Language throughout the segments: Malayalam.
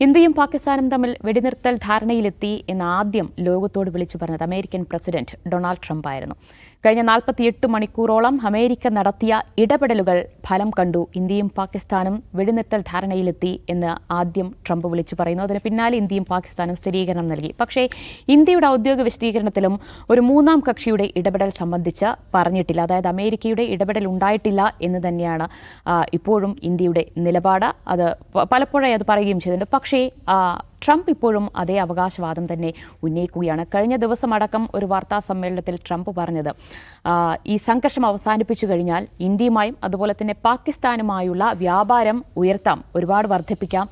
ഇന്ത്യയും പാകിസ്ഥാനും തമ്മിൽ വെടിനിർത്തൽ ധാരണയിലെത്തി എന്ന് ആദ്യം ലോകത്തോട് വിളിച്ചു പറഞ്ഞത് അമേരിക്കൻ പ്രസിഡന്റ് ഡൊണാൾഡ് ട്രംപ് ആയിരുന്നു കഴിഞ്ഞ നാൽപ്പത്തിയെട്ട് മണിക്കൂറോളം അമേരിക്ക നടത്തിയ ഇടപെടലുകൾ ഫലം കണ്ടു. ഇന്ത്യയും പാകിസ്ഥാനും വെടിനിർത്തൽ ധാരണയിലെത്തി എന്ന് ആദ്യം ട്രംപ് വിളിച്ചു പറയുന്നു. അതിന് പിന്നാലെ ഇന്ത്യയും പാകിസ്ഥാനും സ്ഥിരീകരണം നൽകി. പക്ഷേ ഇന്ത്യയുടെ ഔദ്യോഗിക വിശദീകരണത്തിലും ഒരു മൂന്നാം കക്ഷിയുടെ ഇടപെടൽ സംബന്ധിച്ച് പറഞ്ഞിട്ടില്ല. അതായത് അമേരിക്കയുടെ ഇടപെടൽ ഉണ്ടായിട്ടില്ല എന്ന് തന്നെയാണ് ഇപ്പോഴും ഇന്ത്യയുടെ നിലപാട്. അത് പലപ്പോഴായി അത് പറയുകയും ചെയ്തിട്ടുണ്ട്. പക്ഷേ ട്രംപ് ഇപ്പോഴും അതേ അവകാശവാദം തന്നെ ഉന്നയിക്കുകയാണ്. കഴിഞ്ഞ ദിവസം അടക്കം ഒരു വാർത്താ സമ്മേളനത്തിൽ ട്രംപ് പറഞ്ഞത് ഈ സംഘർഷം അവസാനിപ്പിച്ചു കഴിഞ്ഞാൽ ഇന്ത്യയുമായും അതുപോലെ തന്നെ പാകിസ്ഥാനുമായുള്ള വ്യാപാരം ഉയർത്താം ഒരുപാട് വർദ്ധിപ്പിക്കാം.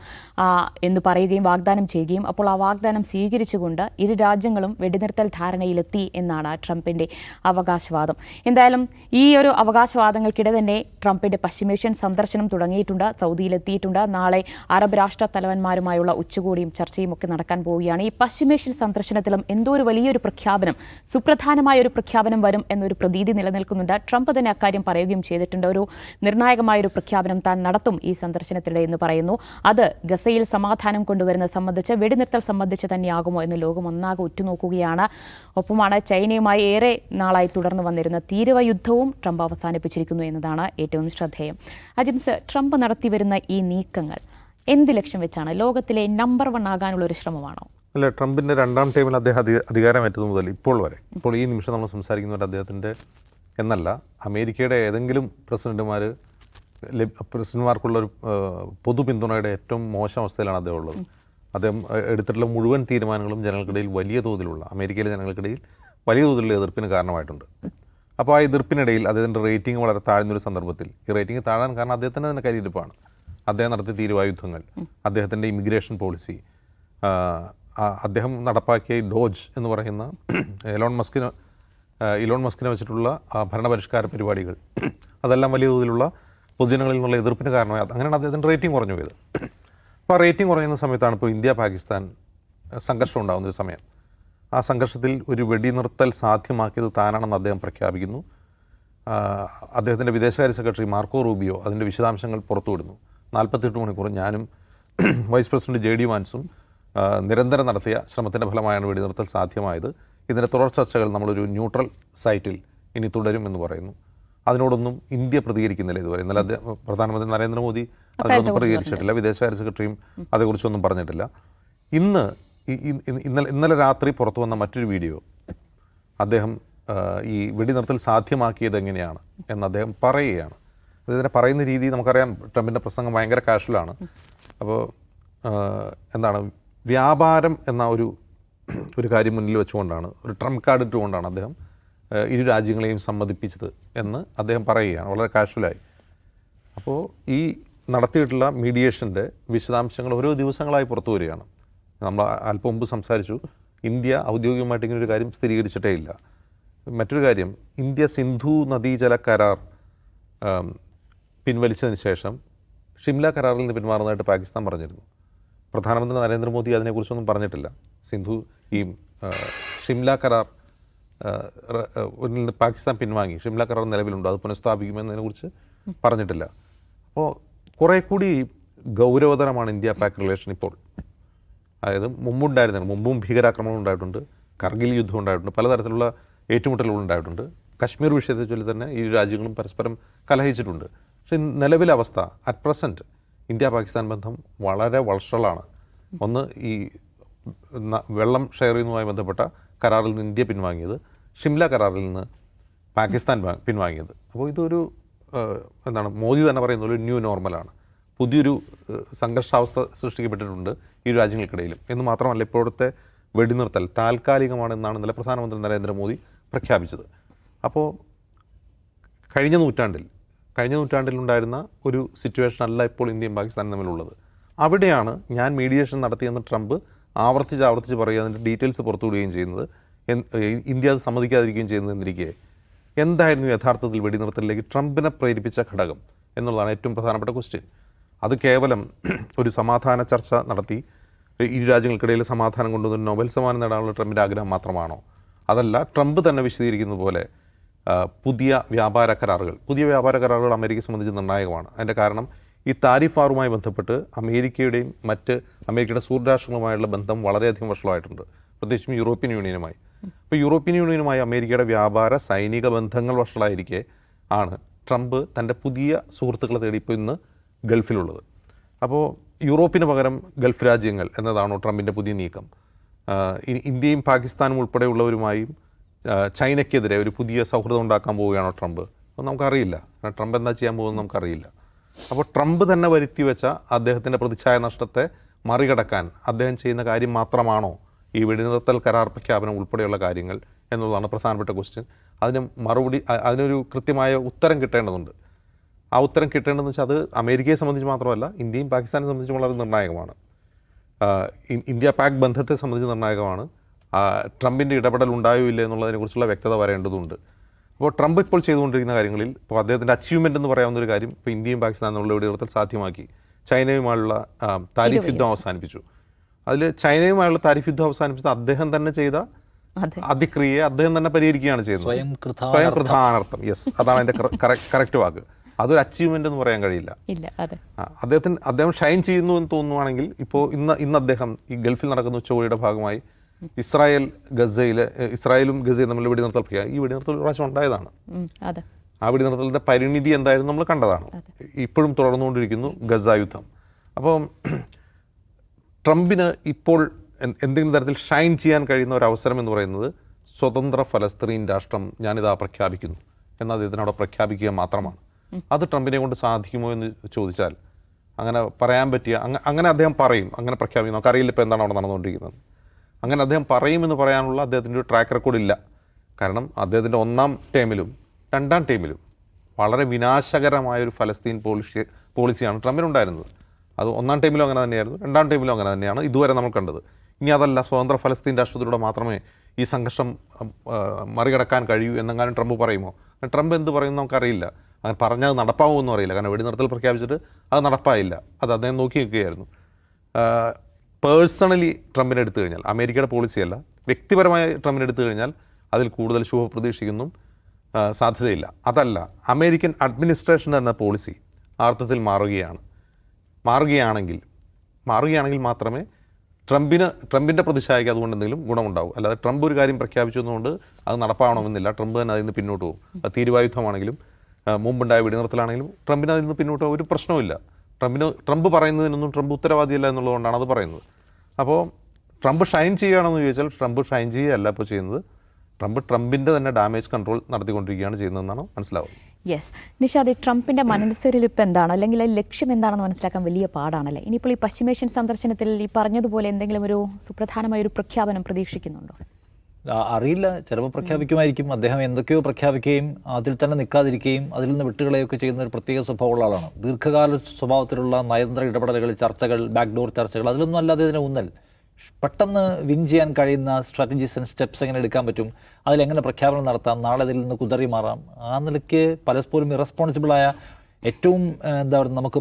എന്ന് പറയുകയും വാഗ്ദാനം ചെയ്യുകയും അപ്പോൾ ആ വാഗ്ദാനം സ്വീകരിച്ചുകൊണ്ട് ഇരു രാജ്യങ്ങളും വെടിനിർത്തൽ ധാരണയിലെത്തി എന്നാണ് ട്രംപിന്റെ അവകാശവാദം. എന്തായാലും ഈ ഒരു അവകാശവാദങ്ങൾക്കിടെ തന്നെ ട്രംപിന്റെ പശ്ചിമേഷ്യൻ സന്ദർശനം തുടങ്ങിയിട്ടുണ്ട്. സൗദിയിലെത്തിയിട്ടുണ്ട്. നാളെ അറബ് രാഷ്ട്ര തലവന്മാരുമായുള്ള ഉച്ചകോടിയും ചർച്ചയും ഒക്കെ നടക്കാൻ പോവുകയാണ്. ഈ പശ്ചിമേഷ്യൻ സന്ദർശനത്തിലും എന്തോ ഒരു വലിയൊരു പ്രഖ്യാപനം സുപ്രധാനമായ ഒരു പ്രഖ്യാപനം വരും എന്നൊരു പ്രതീതി നിലനിൽക്കുന്നുണ്ട്. ട്രംപ് തന്നെ അക്കാര്യം പറയുകയും ചെയ്തിട്ടുണ്ട്. ഒരു നിർണായകമായ ഒരു പ്രഖ്യാപനം താൻ നടത്തും ഈ സന്ദർശനത്തിനിടെ എന്ന് പറയുന്നു. അത് ഗസയിൽ സമാധാനം കൊണ്ടുവരുന്നത് സംബന്ധിച്ച് വെടിനിർത്തൽ സംബന്ധിച്ച് തന്നെയാകുമോ എന്ന് ലോകം ഒന്നാകെ ഉറ്റുനോക്കുകയാണ്. ഒപ്പമാണ് ചൈനയുമായി ഏറെ നാളായി തുടർന്നു വന്നിരുന്ന തീരുവ യുദ്ധവും ട്രംപ് അവസാനിപ്പിച്ചിരിക്കുന്നു എന്നതാണ് ഏറ്റവും ശ്രദ്ധേയം. അജിംസ് ട്രംപ് നടത്തിവരുന്ന ഈ നീക്കങ്ങൾ എന്ത് ലക്ഷ്യം വെച്ചാണ്? ലോകത്തിലെ നമ്പർ വൺ ആകാനുള്ള ഒരു ശ്രമമാണോ? അല്ല ട്രംപിന്റെ രണ്ടാം ടൈമിൽ അദ്ദേഹം അധികാരം അധികാരമേറ്റത് മുതൽ ഇപ്പോൾ വരെ. ഇപ്പോൾ ഈ നിമിഷം നമ്മൾ സംസാരിക്കുന്നവർ അദ്ദേഹത്തിന്റെ എന്നല്ല അമേരിക്കയുടെ ഏതെങ്കിലും പ്രസിഡന്റുമാർ പ്രസിഡന്റുമാർക്കുള്ള ഒരു പൊതു പിന്തുണയുടെ ഏറ്റവും മോശം അവസ്ഥയിലാണ് അദ്ദേഹം ഉള്ളത്. അദ്ദേഹം എടുത്തിട്ടുള്ള മുഴുവൻ തീരുമാനങ്ങളും ജനങ്ങൾക്കിടയിൽ വലിയ തോതിലുള്ള അമേരിക്കയിലെ ജനങ്ങൾക്കിടയിൽ വലിയ തോതിലുള്ള എതിർപ്പിന് കാരണമായിട്ടുണ്ട്. അപ്പോൾ ആ എതിർപ്പിനിടയിൽ അദ്ദേഹത്തിന്റെ റേറ്റിംഗ് വളരെ താഴ്ന്നൊരു സന്ദർഭത്തിൽ. ഈ റേറ്റിംഗ് താഴാൻ കാരണം അദ്ദേഹത്തിന്റെ തന്നെ കരിയിരുപ്പാണ് അദ്ദേഹം നടത്തിയ തീരുവായുദ്ധങ്ങൾ അദ്ദേഹത്തിന്റെ ഇമിഗ്രേഷൻ പോളിസി അദ്ദേഹം നടപ്പാക്കിയ ഡോജ് എന്ന് പറയുന്ന എലോൺ മസ്കിന് ഇലോൺ മസ്കിനെ വെച്ചിട്ടുള്ള ഭരണപരിഷ്കാര പരിപാടികൾ അതെല്ലാം വലിയ തോതിലുള്ള പൊതുജനങ്ങളിൽ നിന്നുള്ള എതിർപ്പിന് കാരണമായി. അങ്ങനെയാണ് അദ്ദേഹത്തിന്റെ റേറ്റിംഗ് കുറഞ്ഞു പോയത്. അപ്പോൾ ആ റേറ്റിംഗ് കുറയുന്ന സമയത്താണ് ഇപ്പോൾ ഇന്ത്യ പാകിസ്ഥാൻ സംഘർഷം ഉണ്ടാകുന്ന ഒരു സമയം. ആ സംഘർഷത്തിൽ ഒരു വെടിനിർത്തൽ സാധ്യമാക്കിയത് താനാണെന്ന് അദ്ദേഹം പ്രഖ്യാപിക്കുന്നു. അദ്ദേഹത്തിന്റെ വിദേശകാര്യ സെക്രട്ടറി മാർക്കോ റൂബിയോ അതിന്റെ വിശദാംശങ്ങൾ പുറത്തുവിടുന്നു. നാൽപ്പത്തെട്ട് മണിക്കൂർ ഞാനും വൈസ് പ്രസിഡന്റ് ജെ ഡി വാൻസും നിരന്തരം നടത്തിയ ശ്രമത്തിന്റെ ഫലമായാണ് വെടിനിർത്തൽ സാധ്യമായത്. ഇതിന്റെ തുടർ ചർച്ചകൾ നമ്മളൊരു ന്യൂട്രൽ സൈറ്റിൽ ഇനി തുടരും എന്ന് പറയുന്നു. അതിനോടൊന്നും ഇന്ത്യ പ്രതികരിക്കുന്നില്ല ഇതുവരെ. ഇന്നലെ അദ്ദേഹം പ്രധാനമന്ത്രി നരേന്ദ്രമോദി അതിനൊന്നും പ്രതികരിച്ചിട്ടില്ല. വിദേശകാര്യ സെക്രട്ടറിയും അതേക്കുറിച്ചൊന്നും പറഞ്ഞിട്ടില്ല. ഇന്ന് ഇന്നലെ ഇന്നലെ രാത്രി പുറത്തു വന്ന മറ്റൊരു വീഡിയോ അദ്ദേഹം ഈ വെടിനിർത്തൽ സാധ്യമാക്കിയത് എങ്ങനെയാണ് എന്ന് അദ്ദേഹം പറയുകയാണ്. അദ്ദേഹത്തിനെ പറയുന്ന രീതി നമുക്കറിയാം ട്രംപിന്റെ പ്രസംഗം ഭയങ്കര കാഷ്വലാണ്. അപ്പോൾ എന്താണ് വ്യാപാരം എന്ന ഒരു ഒരു കാര്യം മുന്നിൽ വെച്ചുകൊണ്ടാണ് ഒരു ട്രംപ് കാർഡ് ഇട്ടുകൊണ്ടാണ് അദ്ദേഹം ഇരു രാജ്യങ്ങളെയും സമ്മതിപ്പിച്ചത് എന്ന് അദ്ദേഹം പറയുകയാണ്. വളരെ കാഷ്വലായി അപ്പോൾ ഈ നടത്തിയിട്ടുള്ള മീഡിയേഷന്റെ വിശദാംശങ്ങൾ ഓരോ ദിവസങ്ങളായി പുറത്തു വരികയാണ്. നമ്മൾ അല്പം മുമ്പ് സംസാരിച്ചു ഇന്ത്യ ഔദ്യോഗികമായിട്ട് ഇങ്ങനെ ഒരു കാര്യം സ്ഥിരീകരിച്ചിട്ടേ ഇല്ല. മറ്റൊരു കാര്യം ഇന്ത്യ സിന്ധു നദീജല കരാർ പിൻവലിച്ചതിന് ശേഷം ഷിംല കരാറിൽ നിന്ന് പിന്മാറുന്നതായിട്ട് പാകിസ്ഥാൻ പറഞ്ഞിരുന്നു. പ്രധാനമന്ത്രി നരേന്ദ്രമോദി അതിനെക്കുറിച്ചൊന്നും പറഞ്ഞിട്ടില്ല. സിന്ധു ഈ ഷിംല കരാർ പാകിസ്ഥാൻ പിൻവാങ്ങി. ഷിംല കരാർ നിലവിലുണ്ട്? അത് പുനഃസ്ഥാപിക്കുമെന്നതിനെക്കുറിച്ച് പറഞ്ഞിട്ടില്ല. അപ്പോൾ കുറേ കൂടി ഗൗരവതരമാണ് ഇന്ത്യ പാക് റിലേഷൻ ഇപ്പോൾ. അതായത് മുമ്പുണ്ടായിരുന്നതാണ്. മുമ്പും ഭീകരാക്രമണം ഉണ്ടായിട്ടുണ്ട്. കർഗിൽ യുദ്ധം ഉണ്ടായിട്ടുണ്ട്. പലതരത്തിലുള്ള ഏറ്റുമുട്ടലുകൾ ഉണ്ടായിട്ടുണ്ട്. കശ്മീർ വിഷയത്തെ ചൊല്ലി തന്നെ ഈ രാജ്യങ്ങളും പരസ്പരം കലഹിച്ചിട്ടുണ്ട്. പക്ഷേ നിലവിലെ അവസ്ഥ അറ്റ് പ്രസന്റ് ഇന്ത്യ പാകിസ്ഥാൻ ബന്ധം വളരെ വഷളാണ് ഒന്ന് ഈ വെള്ളം ഷെയർ ചെയ്യുന്നതുമായി ബന്ധപ്പെട്ട കരാറിൽ നിന്ന് ഇന്ത്യ പിൻവാങ്ങിയത് ഷിംല കരാറിൽ നിന്ന് പാകിസ്ഥാൻ പിൻവാങ്ങിയത്. അപ്പോൾ ഇതൊരു എന്താണ് മോദി തന്നെ പറയുന്ന ഒരു ന്യൂ നോർമലാണ്. പുതിയൊരു സംഘർഷാവസ്ഥ സൃഷ്ടിക്കപ്പെട്ടിട്ടുണ്ട് ഈ രാജ്യങ്ങൾക്കിടയിലും. എന്ന് മാത്രമല്ല ഇപ്പോഴത്തെ വെടിനിർത്തൽ താൽക്കാലികമാണെന്നാണ് ഇന്നലെ പ്രധാനമന്ത്രി നരേന്ദ്രമോദി പ്രഖ്യാപിച്ചത്. അപ്പോൾ കഴിഞ്ഞ നൂറ്റാണ്ടിൽ കഴിഞ്ഞ നൂറ്റാണ്ടിലുണ്ടായിരുന്ന ഒരു സിറ്റുവേഷൻ അല്ല ഇപ്പോൾ ഇന്ത്യയും പാകിസ്ഥാനും തമ്മിലുള്ളത്. അവിടെയാണ് ഞാൻ മീഡിയേഷൻ നടത്തിയെന്ന് ട്രംപ് ആവർത്തിച്ച് ആവർത്തിച്ച് പറയുക അതിന്റെ ഡീറ്റെയിൽസ് പുറത്തുവിടുകയും ചെയ്യുന്നത് ഇന്ത്യ അത് സമ്മതിക്കാതിരിക്കുകയും ചെയ്യുന്നത് എന്നിരിക്കെ എന്തായിരുന്നു യഥാർത്ഥത്തിൽ വെടിനിർത്തലിലേക്ക് ട്രംപിനെ പ്രേരിപ്പിച്ച ഘടകം എന്നുള്ളതാണ് ഏറ്റവും പ്രധാനപ്പെട്ട ക്വസ്റ്റ്യൻ അത് കേവലം ഒരു സമാധാന ചർച്ച നടത്തി ഇരു രാജ്യങ്ങൾക്കിടയിൽ സമാധാനം കൊണ്ടുവന്ന നോബൽ സമ്മാനം നേടാനുള്ള ട്രംപിന്റെ ആഗ്രഹം മാത്രമാണോ? അതല്ല ട്രംപ് തന്നെ വിശദീകരിക്കുന്നത് പോലെ പുതിയ വ്യാപാര കരാറുകൾ. പുതിയ വ്യാപാര കരാറുകൾ അമേരിക്കയെ സംബന്ധിച്ച് നിർണായകമാണ്. അതിന്റെ കാരണം ഈ താരിഫാറുമായി ബന്ധപ്പെട്ട് അമേരിക്കയുടെയും മറ്റ് അമേരിക്കയുടെ സുഹൃരാഷ്ട്രങ്ങളുമായുള്ള ബന്ധം വളരെയധികം വഷളമായിട്ടുണ്ട് പ്രത്യേകിച്ചും യൂറോപ്യൻ യൂണിയനുമായി. അപ്പോൾ യൂറോപ്യൻ യൂണിയനുമായി അമേരിക്കയുടെ വ്യാപാര സൈനിക ബന്ധങ്ങൾ വഷളായിരിക്കെ ആണ് ട്രംപ് തന്റെ പുതിയ സുഹൃത്തുക്കളെ തേടി ഇപ്പോൾ ഇന്ന് ഗൾഫിലുള്ളത്. അപ്പോൾ യൂറോപ്പിന് പകരം ഗൾഫ് രാജ്യങ്ങൾ എന്നതാണോ ട്രംപിന്റെ പുതിയ നീക്കം. ഇന്ത്യയും പാകിസ്ഥാനും ഉൾപ്പെടെയുള്ളവരുമായും ചൈനയ്ക്കെതിരെ ഒരു പുതിയ സൗഹൃദം ഉണ്ടാക്കാൻ പോവുകയാണോ ട്രംപ്? അപ്പോൾ നമുക്കറിയില്ല. ട്രംപ് എന്താ ചെയ്യാൻ പോകുന്നത് നമുക്കറിയില്ല. അപ്പോൾ ട്രംപ് തന്നെ വരുത്തി വെച്ച അദ്ദേഹത്തിന്റെ പ്രതിച്ഛായ നഷ്ടത്തെ മറികടക്കാൻ അദ്ദേഹം ചെയ്യുന്ന കാര്യം മാത്രമാണോ ഈ വെടിനിർത്തൽ കരാർ പ്രഖ്യാപനം ഉൾപ്പെടെയുള്ള കാര്യങ്ങൾ എന്നുള്ളതാണ് പ്രധാനപ്പെട്ട ക്വസ്റ്റ്യൻ അതിന് മറുപടി അതിനൊരു കൃത്യമായ ഉത്തരം കിട്ടേണ്ടതുണ്ട്. ആ ഉത്തരം കിട്ടേണ്ടതെന്ന് വെച്ചാൽ അത് അമേരിക്കയെ സംബന്ധിച്ച് മാത്രമല്ല ഇന്ത്യയും പാകിസ്ഥാനെ സംബന്ധിച്ച് വളരെ നിർണായകമാണ്. ഇന്ത്യ പാക് ബന്ധത്തെ സംബന്ധിച്ച് നിർണായകമാണ്. ട്രംപിന്റെ ഇടപെടൽ ഉണ്ടായോ ഇല്ല എന്നുള്ളതിനെക്കുറിച്ചുള്ള വ്യക്തത വരേണ്ടതുണ്ട്. അപ്പോൾ ട്രംപ് ഇപ്പോൾ ചെയ്തുകൊണ്ടിരിക്കുന്ന കാര്യങ്ങളിൽ ഇപ്പോൾ അദ്ദേഹത്തിന്റെ അച്ചീവ്മെന്റ് എന്ന് പറയാവുന്ന ഒരു കാര്യം ഇപ്പോൾ ഇന്ത്യയും പാകിസ്ഥാനും ഉള്ള വെടിനിർത്തൽ സാധ്യമാക്കി. ചൈനയുമായുള്ള താരിഫ് യുദ്ധം അവസാനിപ്പിച്ചു. അതിൽ ചൈനയുമായുള്ള താരിഫ് യുദ്ധം അവസാനിപ്പിച്ചത് അദ്ദേഹം തന്നെ ചെയ്ത അതെ. അതിക്രിയയെ അദ്ദേഹം തന്നെ പരിഹരിക്കുകയാണ് ചെയ്യുന്നത്. സ്വയം കൃതാനർത്ഥം. കൃതാനർത്ഥം. യെസ് അതാണ് അതിന്റെ കറക്റ്റ് വാക്ക്. അതൊരു അച്ചീവ്മെന്റ് എന്ന് പറയാൻ കഴിയില്ല. ഇല്ല അതെ. അദ്ദേഹത്തിന് അദ്ദേഹം ഷൈൻ ചെയ്യുന്നു എന്ന് തോന്നുവാണെങ്കിൽ ഇപ്പോൾ ഇന്ന് ഇന്ന് അദ്ദേഹം ഈ ഗൾഫിൽ നടക്കുന്ന ഉച്ചകോടിയുടെ ഭാഗമായി ഇസ്രായേൽ ഗസയിലെ ഇസ്രായേലും ഗസയും തമ്മിൽ വെടിനിർത്തൽ ഈ വെടിനിർത്തൽ ഒരു പ്രാവശ്യം ഉണ്ടായതാണ്. അതെ. ആ വെടിനിർത്തലിന്റെ പരിണിതി എന്തായാലും നമ്മൾ കണ്ടതാണ്. ഇപ്പോഴും തുടർന്നുകൊണ്ടിരിക്കുന്നു ഗസ യുദ്ധം. അപ്പം ട്രംപിന് ഇപ്പോൾ എന്തെങ്കിലും തരത്തിൽ ഷൈൻ ചെയ്യാൻ കഴിയുന്ന ഒരു അവസരം എന്ന് പറയുന്നത് സ്വതന്ത്ര ഫലസ്തീൻ രാഷ്ട്രം ഞാനിതാ പ്രഖ്യാപിക്കുന്നു എന്ന് അദ്ദേഹത്തിന് അവിടെ പ്രഖ്യാപിക്കുക മാത്രമാണ്. അത് ട്രംപിനെ കൊണ്ട് സാധിക്കുമോ എന്ന് ചോദിച്ചാൽ അങ്ങനെ പറയാൻ പറ്റിയ അങ്ങനെ അദ്ദേഹം പറയും അങ്ങനെ പ്രഖ്യാപിക്കും നമുക്കറിയില്ല ഇപ്പോൾ എന്താണ് അവിടെ നടന്നുകൊണ്ടിരിക്കുന്നത്. അങ്ങനെ അദ്ദേഹം പറയുമെന്ന് പറയാനുള്ള അദ്ദേഹത്തിന്റെ ഒരു ട്രാക്ക് റെക്കോർഡ് ഇല്ല. കാരണം അദ്ദേഹത്തിന്റെ ഒന്നാം ടൈമിലും രണ്ടാം ടൈമിലും വളരെ വിനാശകരമായ ഒരു ഫലസ്തീൻ പോളിസി പോളിസിയാണ് ട്രംപിനുണ്ടായിരുന്നത്. അത് ഒന്നാം ടൈമിലും അങ്ങനെ തന്നെയായിരുന്നു രണ്ടാം ടൈമിലും അങ്ങനെ തന്നെയാണ് ഇതുവരെ നമ്മൾ കണ്ടത്. ഇനി അതല്ല സ്വതന്ത്ര ഫലസ്തീൻ രാഷ്ട്രത്തിലൂടെ മാത്രമേ ഈ സംഘർഷം മറികടക്കാൻ കഴിയൂ എന്നെങ്ങാനും ട്രംപ് പറയുമോ? ട്രംപ് എന്ത് പറയുമെന്ന് നമുക്കറിയില്ല. അങ്ങനെ പറഞ്ഞാൽ നടപ്പാവുമെന്നും അറിയില്ല. കാരണം വെടിനിർത്തൽ പ്രഖ്യാപിച്ചിട്ട് അത് നടപ്പായില്ല. അത് അദ്ദേഹം നോക്കി നിൽക്കുകയായിരുന്നു. പേഴ്സണലി ട്രംപിനെ എടുത്തു കഴിഞ്ഞാൽ അമേരിക്കയുടെ പോളിസിയല്ല വ്യക്തിപരമായി ട്രംപിനെ എടുത്തു കഴിഞ്ഞാൽ അതിൽ കൂടുതൽ ശുഭ പ്രതീക്ഷിക്കുന്നു. സാധ്യതയില്ല. അതല്ല അമേരിക്കൻ അഡ്മിനിസ്ട്രേഷൻ എന്ന പോളിസി അർത്ഥത്തിൽ മാറുകയാണ്. മാറുകയാണെങ്കിൽ മാറുകയാണെങ്കിൽ മാത്രമേ ട്രംപിന് ട്രംപിന്റെ പ്രതിച്ഛായക്ക് അതുകൊണ്ട് എന്തെങ്കിലും ഗുണമുണ്ടാവും. അല്ലാതെ ട്രംപ് ഒരു കാര്യം പ്രഖ്യാപിച്ചു അത് നടപ്പാവണമെന്നില്ല. ട്രംപ് തന്നെ അതിൽ നിന്ന് പിന്നോട്ട് പോകും. അത് തീരുവായുദ്ധമാണെങ്കിലും മുമ്പുണ്ടായ വെടിനിർത്തലാണെങ്കിലും ട്രംപിന് അതിൽ നിന്ന് പിന്നോട്ട് ഒരു പ്രശ്നവുമില്ല. ട്രംപിന് ട്രംപ് പറയുന്നതിനൊന്നും ട്രംപ് ഉത്തരവാദിയല്ല എന്നുള്ളതുകൊണ്ടാണ് അത് പറയുന്നത്. അപ്പോൾ ട്രംപ് ഷൈൻ ചെയ്യുകയാണെന്ന് ചോദിച്ചാൽ ട്രംപ് ഷൈൻ ചെയ്യുകയല്ല ഇപ്പോൾ ചെയ്യുന്നത്. ട്രംപ് ട്രംപിന്റെ തന്നെ ഡാമേജ് കൺട്രോൾ നടത്തിക്കൊണ്ടിരിക്കുകയാണ് ചെയ്യുന്നതെന്നാണ് മനസ്സിലാവുന്നത്. യെസ് നിഷാദ് ട്രംപിന്റെ മനസ്സിലിരിപ്പ് എന്താണ്? അല്ലെങ്കിൽ ലക്ഷ്യം എന്താണെന്ന് മനസ്സിലാക്കാൻ വലിയ പാടാണല്ലേ? ഇനിയിപ്പോൾ ഈ പശ്ചിമേഷ്യൻ സന്ദർശനത്തിൽ ഈ പറഞ്ഞതുപോലെ എന്തെങ്കിലും ഒരു സുപ്രധാനമായ ഒരു പ്രഖ്യാപനം പ്രതീക്ഷിക്കുന്നുണ്ടോ? ആ, അറിയില്ല. ചിലപ്പോൾ പ്രഖ്യാപിക്കുമായിരിക്കും. അദ്ദേഹം എന്തൊക്കെയോ പ്രഖ്യാപിക്കുകയും അതിൽ തന്നെ നിൽക്കാതിരിക്കുകയും അതിൽ നിന്ന് വിട്ടുകളയൊക്കെ ചെയ്യുന്ന ഒരു പ്രത്യേക സ്വഭാവമുള്ള ആളാണ്. ദീർഘകാല സ്വഭാവത്തിലുള്ള നയതന്ത്ര ഇടപെടലുകൾ ചർച്ചകൾ ബാക്ക്ഡോർ ചർച്ചകൾ അതിലൊന്നും അല്ലാതെ ഇതിനെ ഊന്നൽ. പെട്ടെന്ന് വിൻ ചെയ്യാൻ കഴിയുന്ന സ്ട്രാറ്റജീസ് ആൻഡ് സ്റ്റെപ്സ് എങ്ങനെ എടുക്കാൻ പറ്റും? അതിലെങ്ങനെ പ്രഖ്യാപനം നടത്താം? നാളെ ഇതിൽ നിന്ന് കുതറി മാറാം? ആ നിലയ്ക്ക് പലപ്പോഴും ഇറസ്പോൺസിബിളായ ഏറ്റവും എന്താ പറയുക നമുക്ക്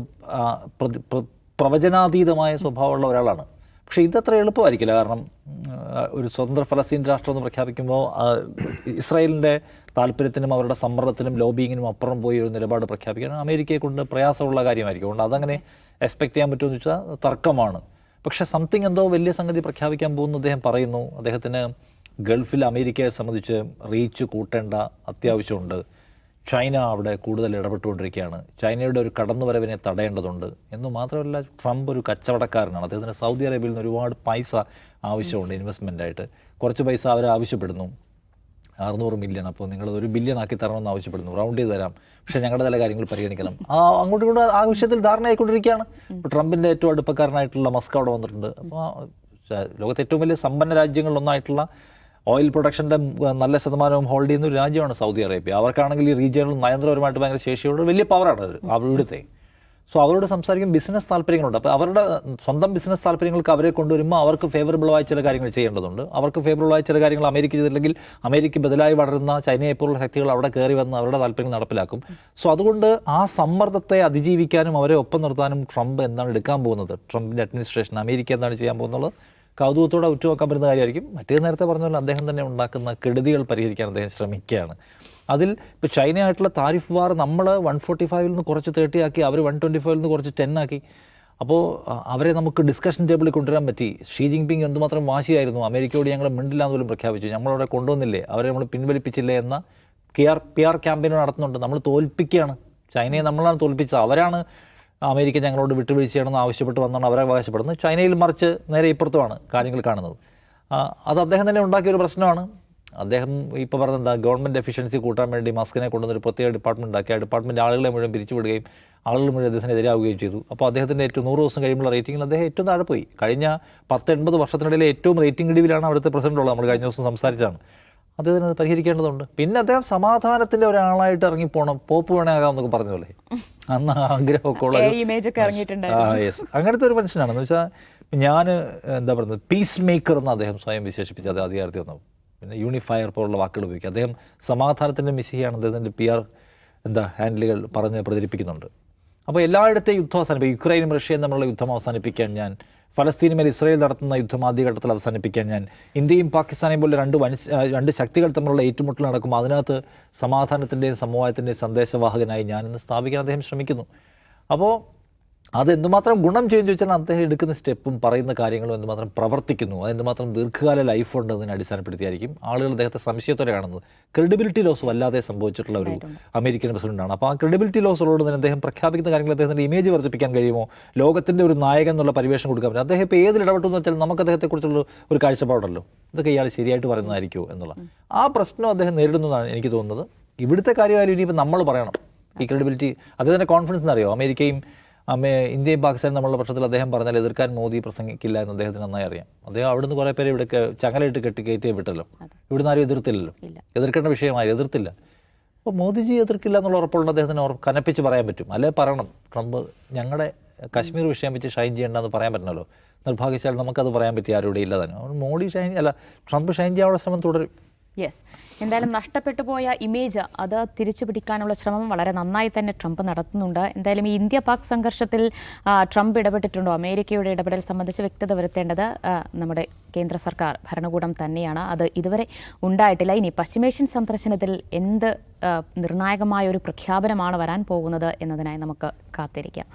പ്രവചനാതീതമായ സ്വഭാവമുള്ള ഒരാളാണ്. പക്ഷേ ഇതത്ര എളുപ്പമായിരിക്കില്ല. കാരണം ഒരു സ്വതന്ത്ര ഫലസ്തീൻ രാഷ്ട്രം എന്ന് പ്രഖ്യാപിക്കുമ്പോൾ ഇസ്രായേലിന്റെ താല്പര്യത്തിനും അവരുടെ സമ്മർദ്ദത്തിനും ലോബിങ്ങിനും അപ്പുറം പോയി ഒരു നിലപാട് പ്രഖ്യാപിക്കാൻ അമേരിക്കയെ കൊണ്ട് പ്രയാസമുള്ള കാര്യമായിരിക്കും. അതുകൊണ്ട് അതങ്ങനെ എക്സ്പെക്ട് ചെയ്യാൻ പറ്റുമെന്ന് വെച്ചാൽ തർക്കമാണ്. പക്ഷേ സംതിങ് എന്തോ വലിയ സംഗതി പ്രഖ്യാപിക്കാൻ പോകുന്നു അദ്ദേഹം പറയുന്നു. അദ്ദേഹത്തിന് ഗൾഫിൽ അമേരിക്കയെ സംബന്ധിച്ച് റീച്ച് കൂട്ടേണ്ട അത്യാവശ്യമുണ്ട്. ചൈന അവിടെ കൂടുതൽ ഇടപെട്ടുകൊണ്ടിരിക്കുകയാണ്. ചൈനയുടെ ഒരു കടന്നുവരവിനെ തടയേണ്ടതുണ്ട്. എന്ന് മാത്രമല്ല ട്രംപ് ഒരു കച്ചവടക്കാരനാണ്. അദ്ദേഹത്തിന് സൗദി അറേബ്യയിൽ നിന്ന് ഒരുപാട് പൈസ ആവശ്യമുണ്ട് ഇൻവെസ്റ്റ്മെന്റായിട്ട് കുറച്ച് പൈസ അവർ ആവശ്യപ്പെടുന്നു. അറുന്നൂറ് മില്യൺ അപ്പോൾ നിങ്ങൾ ഒരു ബില്യൺ ആക്കി തരണമെന്ന് ആവശ്യപ്പെടുന്നു. റൗണ്ട് ചെയ്ത് തരാം. പക്ഷേ ഞങ്ങളുടെ തല കാര്യങ്ങൾ പരിഗണിക്കണം. ആ അങ്ങോട്ടും ഇങ്ങോട്ടും ആ വിഷയത്തിൽ ധാരണയായിക്കൊണ്ടിരിക്കുകയാണ്. ഇപ്പോൾ ട്രംപിന്റെ ഏറ്റവും അടുപ്പക്കാരനായിട്ടുള്ള മസ്ക് അവിടെ വന്നിട്ടുണ്ട്. അപ്പോൾ ലോകത്തെ ഏറ്റവും വലിയ സമ്പന്ന രാജ്യങ്ങളിലൊന്നായിട്ടുള്ള ഓയിൽ പ്രൊഡക്ഷന്റെ നല്ല ശതമാനവും ഹോൾഡ് ചെയ്യുന്ന ഒരു രാജ്യമാണ് സൗദി അറേബ്യ. അവർക്കാണെങ്കിൽ ഈ റീജിയണൽ നയന്ത്രപരമായിട്ട് ഭയങ്കര ശേഷിയുള്ള വലിയ പവറാണ് അവർ അവിടുത്തെ സോ അവരോട് സംസാരിക്കും ബിസിനസ് താല്പര്യങ്ങളുണ്ട്. അപ്പോൾ അവരുടെ സ്വന്തം ബിസിനസ് താല്പര്യങ്ങൾക്ക് അവരെ കൊണ്ടുവരുമ്പോൾ അവർക്ക് ഫേവറബിളായ ചില കാര്യങ്ങൾ ചെയ്യേണ്ടതുണ്ട്. അവർക്ക് ഫേവറബിളായ ചില കാര്യങ്ങൾ അമേരിക്ക ചെയ്തില്ലെങ്കിൽ അമേരിക്ക ബദലായി വളരുന്ന ചൈനയെ പോലുള്ള ശക്തികൾ അവിടെ കയറി വന്ന് അവരുടെ താല്പര്യങ്ങൾ നടപ്പിലാക്കും. സോ അതുകൊണ്ട് ആ സമ്മർദ്ദത്തെ അതിജീവിക്കാനും അവരെ ഒപ്പം നിർത്താനും ട്രംപ് എന്താണ് എടുക്കാൻ പോകുന്നത്? ട്രംപിന്റെ അഡ്മിനിസ്ട്രേഷൻ അമേരിക്ക എന്താണ് ചെയ്യാൻ പോകുന്നത്? കൗതുകത്തോടെ ഉറ്റുനോക്കാൻ പറ്റുന്ന കാര്യമായിരിക്കും. മറ്റേ നേരത്തെ പറഞ്ഞ പോലെ അദ്ദേഹം തന്നെ ഉണ്ടാക്കുന്ന കെടുതികൾ പരിഹരിക്കാൻ അദ്ദേഹം ശ്രമിക്കുകയാണ്. അതിൽ ഇപ്പോൾ ചൈനയായിട്ടുള്ള താരിഫ് വാർ നമ്മൾ വൺ ഫോർട്ടി ഫൈവിൽ നിന്ന് കുറച്ച് തേർട്ടി ആക്കി അവർ വൺ ട്വന്റി ഫൈവിൽ നിന്ന് കുറച്ച് ടെൻ ആക്കി. അപ്പോൾ അവരെ നമുക്ക് ഡിസ്കഷൻ ടേബിളിൽ കൊണ്ടുവരാൻ പറ്റി. ഷീ ജിൻപിങ് എന്തുമാത്രം വാശിയായിരുന്നു? അമേരിക്കയോട് ഞങ്ങൾ മിണ്ടില്ല എന്ന് പോലും പ്രഖ്യാപിച്ചു. നമ്മളവിടെ കൊണ്ടുവന്നില്ലേ? അവരെ നമ്മൾ പിൻവലിപ്പിച്ചില്ലേ എന്ന K R P R campaign നടത്തുന്നുണ്ട്. നമ്മൾ തോൽപ്പിക്കുകയാണ്. ചൈനയെ നമ്മളാണ് തോൽപ്പിച്ചത്. അവരാണ് അമേരിക്ക ഞങ്ങളോട് വിട്ടുവീഴ്ചയാണെന്ന് ആവശ്യപ്പെട്ട് വന്നാണ് അവരെ അവകാശപ്പെടുന്നത്. ചൈനയിൽ മറിച്ച് നേരെ ഇപ്പുറത്തുമാണ് കാര്യങ്ങൾ കാണുന്നത്. അത് അദ്ദേഹം തന്നെ ഉണ്ടാക്കിയ ഒരു പ്രശ്നമാണ്. അദ്ദേഹം ഇപ്പോൾ പറഞ്ഞ എന്താ ഗവൺമെന്റ് എഫിഷ്യൻസി കൂട്ടാൻ വേണ്ടി മസ്കിനെ കൊണ്ടുവന്നൊരു പ്രത്യേക ഡിപ്പാർട്ട്മെന്റ് ഉണ്ടാക്കി. ആ ഡിപ്പാർട്ട്മെന്റ് ആളുകളെ മുഴുവൻ പിരിച്ചുവിടുകയും ആളുകൾ മുഴുവൻ അദ്ദേഹത്തിന് എതിരാവുകയും ചെയ്തു. അപ്പോൾ അദ്ദേഹത്തിന്റെ ഏറ്റവും നൂറ് ദിവസം കഴിയുമ്പോൾ റേറ്റിംഗിൽ അദ്ദേഹം ഏറ്റവും താഴെ പോയി. കഴിഞ്ഞ പത്ത് എൺപത് വർഷത്തിനിടയിലെ ഏറ്റവും റേറ്റിംഗ് ഇടിവിലാണ് അവിടുത്തെ പ്രസിഡന്റ് ഉള്ളത്. നമ്മൾ കഴിഞ്ഞ ദിവസം സംസാരിച്ചാണ് അദ്ദേഹത്തിന് അത് പരിഹരിക്കേണ്ടതുണ്ട്. പിന്നെ അദ്ദേഹം സമാധാനത്തിന്റെ ഒരാളായിട്ട് ഇറങ്ങിപ്പോണം. പോപ്പ് വേണേ ആകാമെന്നൊക്കെ പറഞ്ഞ പോലെ. അന്ന് ആഗ്രഹമൊക്കെ ഉള്ള യെസ് അങ്ങനത്തെ ഒരു മനുഷ്യനാണ്. എന്ന് വെച്ചാൽ ഞാൻ എന്താ പറയുന്നത് പീസ് മേക്കർ എന്ന് അദ്ദേഹം സ്വയം വിശേഷിപ്പിച്ചത് അധികാരത്തിൽ വന്നു പിന്നെ യൂണിഫയർ പോലുള്ള വാക്കുകൾ ഉപയോഗിക്കുക. അദ്ദേഹം സമാധാനത്തിന്റെ മിസ്സിയാണ് അദ്ദേഹത്തിന്റെ പി ആർ എന്താ ഹാൻഡിലുകൾ പറഞ്ഞ് പ്രചരിപ്പിക്കുന്നുണ്ട്. അപ്പോൾ എല്ലായിടത്തെയും യുദ്ധം അവസാനിപ്പിക്കും. യുക്രൈനും റഷ്യയും തമ്മിലുള്ള യുദ്ധം അവസാനിപ്പിക്കാൻ ഞാൻ ഫലസ്തീനുമേൽ ഇസ്രായേൽ നടത്തുന്ന യുദ്ധം ആദ്യഘട്ടത്തിൽ അവസാനിപ്പിക്കാൻ ഞാൻ ഇന്ത്യയും പാകിസ്ഥാനെയും പോലെ രണ്ട് വൻ രണ്ട് ശക്തികൾ തമ്മിലുള്ള ഏറ്റുമുട്ടൽ നടക്കും അതിനകത്ത് സമാധാനത്തിന്റെയും സമവായത്തിന്റെയും സന്ദേശവാഹകനായി ഞാനിന്ന് സ്ഥാപിക്കാൻ അദ്ദേഹം ശ്രമിക്കുന്നു. അപ്പോൾ അത് എന്തുമാത്രം ഗുണം ചെയ്യുമെന്ന് ചോദിച്ചാൽ അദ്ദേഹം എടുക്കുന്ന സ്റ്റെപ്പും പറയുന്ന കാര്യങ്ങളും എന്തുമാത്രം പ്രവർത്തിക്കുന്നു അത് എന്തുമാത്രം ദീർഘകാല ലൈഫ് ഉണ്ട് എന്നതിനെ അടിസ്ഥാനപ്പെടുത്തിയായിരിക്കും. ആളുകൾ അദ്ദേഹത്തെ സംശയത്തോടെ കാണുന്നത്. ക്രെഡിബിലിറ്റി ലോസ് വല്ലാതെ സംഭവിച്ചിട്ടുള്ള ഒരു അമേരിക്കൻ പ്രസിഡന്റാണ് അപ്പോൾ ആ ക്രെഡിബിലിറ്റി ലോസ് ഉള്ളതുകൊണ്ട് തന്നെ അദ്ദേഹം പ്രഖ്യാപിക്കുന്ന കാര്യങ്ങൾ അദ്ദേഹത്തിന്റെ ഇമേജ് വർദ്ധിപ്പിക്കാൻ കഴിയുമോ? ലോകത്തിന്റെ ഒരു നായകൻ എന്നുള്ള പരിവേഷം കൊടുക്കാൻ പറ്റും. അദ്ദേഹം ഇപ്പോൾ ഏതിൽ ഇടപെട്ടു എന്ന് വെച്ചാൽ നമുക്ക് അദ്ദേഹത്തെക്കുറിച്ചുള്ള ഒരു കാഴ്ചപ്പാടുണ്ടല്ലോ ഇതൊക്കെ ഇയാൾ ശരിയായിട്ട് പറയുന്നതായിരിക്കുമോ എന്നുള്ള ആ പ്രശ്നം അദ്ദേഹം നേരിടുന്നതാണ് എനിക്ക് തോന്നുന്നത്. ഇവിടുത്തെ കാര്യമായാലും ഇനിയിപ്പോൾ നമ്മൾ പറയണം. ഈ ക്രെഡിബിലിറ്റി അദ്ദേഹത്തിന്റെ കോൺഫിഡൻസ് എന്നറിയോ അമേരിക്കയും അമേ ഇന്ത്യയും പാകിസ്ഥാനും നമ്മളുടെ പക്ഷത്തിൽ അദ്ദേഹം പറഞ്ഞാൽ എതിർക്കാൻ മോദി പ്രസംഗിക്കില്ല എന്ന് അദ്ദേഹത്തിന് നന്നായി അറിയാം. അദ്ദേഹം അവിടുന്ന് കുറേ പേര് ഇവിടെ ചങ്ങലയിട്ട് കെട്ടി കയറ്റിയേ വിട്ടല്ലോ ഇവിടുന്ന് ആരും എതിർത്തില്ലല്ലോ. എതിർക്കേണ്ട വിഷയമായി എതിർത്തില്ല. അപ്പോൾ മോദിജി എതിർക്കില്ല എന്നുള്ള ഉറപ്പുള്ള അദ്ദേഹത്തിന് കനപ്പിച്ച് പറയാൻ പറ്റും. അല്ലെ പറയണം. ട്രംപ് ഞങ്ങളുടെ കശ്മീർ വിഷയം വെച്ച് ഷൈൻ ചെയ്യേണ്ടെന്ന് പറയാൻ പറ്റണമല്ലോ നിർഭാഗ്യശാൽ നമുക്കത് പറയാൻ പറ്റി ആരും ഇവിടെ ഇല്ല തന്നെ. മോഡി ഷൈൻ അല്ല ട്രംപ് ഷൈൻ ചെയ്യാനുള്ള ശ്രമം തുടരും. യെസ് എന്തായാലും നഷ്ടപ്പെട്ടു പോയ ഇമേജ് അത് തിരിച്ചു പിടിക്കാനുള്ള ശ്രമം വളരെ നന്നായി തന്നെ ട്രംപ് നടത്തുന്നുണ്ട്. എന്തായാലും ഈ ഇന്ത്യ പാക് സംഘർഷത്തിൽ ട്രംപ് ഇടപെട്ടിട്ടുണ്ടോ? അമേരിക്കയുടെ ഇടപെടൽ സംബന്ധിച്ച് വ്യക്തത വരുത്തേണ്ടത് നമ്മുടെ കേന്ദ്ര സർക്കാർ ഭരണകൂടം തന്നെയാണ്. അത് ഇതുവരെ ഉണ്ടായിട്ടില്ല. ഇനി പശ്ചിമേഷ്യൻ സന്ദർശനത്തിൽ എന്ത് നിർണായകമായ ഒരു പ്രഖ്യാപനമാണ് വരാൻ പോകുന്നത് എന്നതിനായി നമുക്ക് കാത്തിരിക്കാം.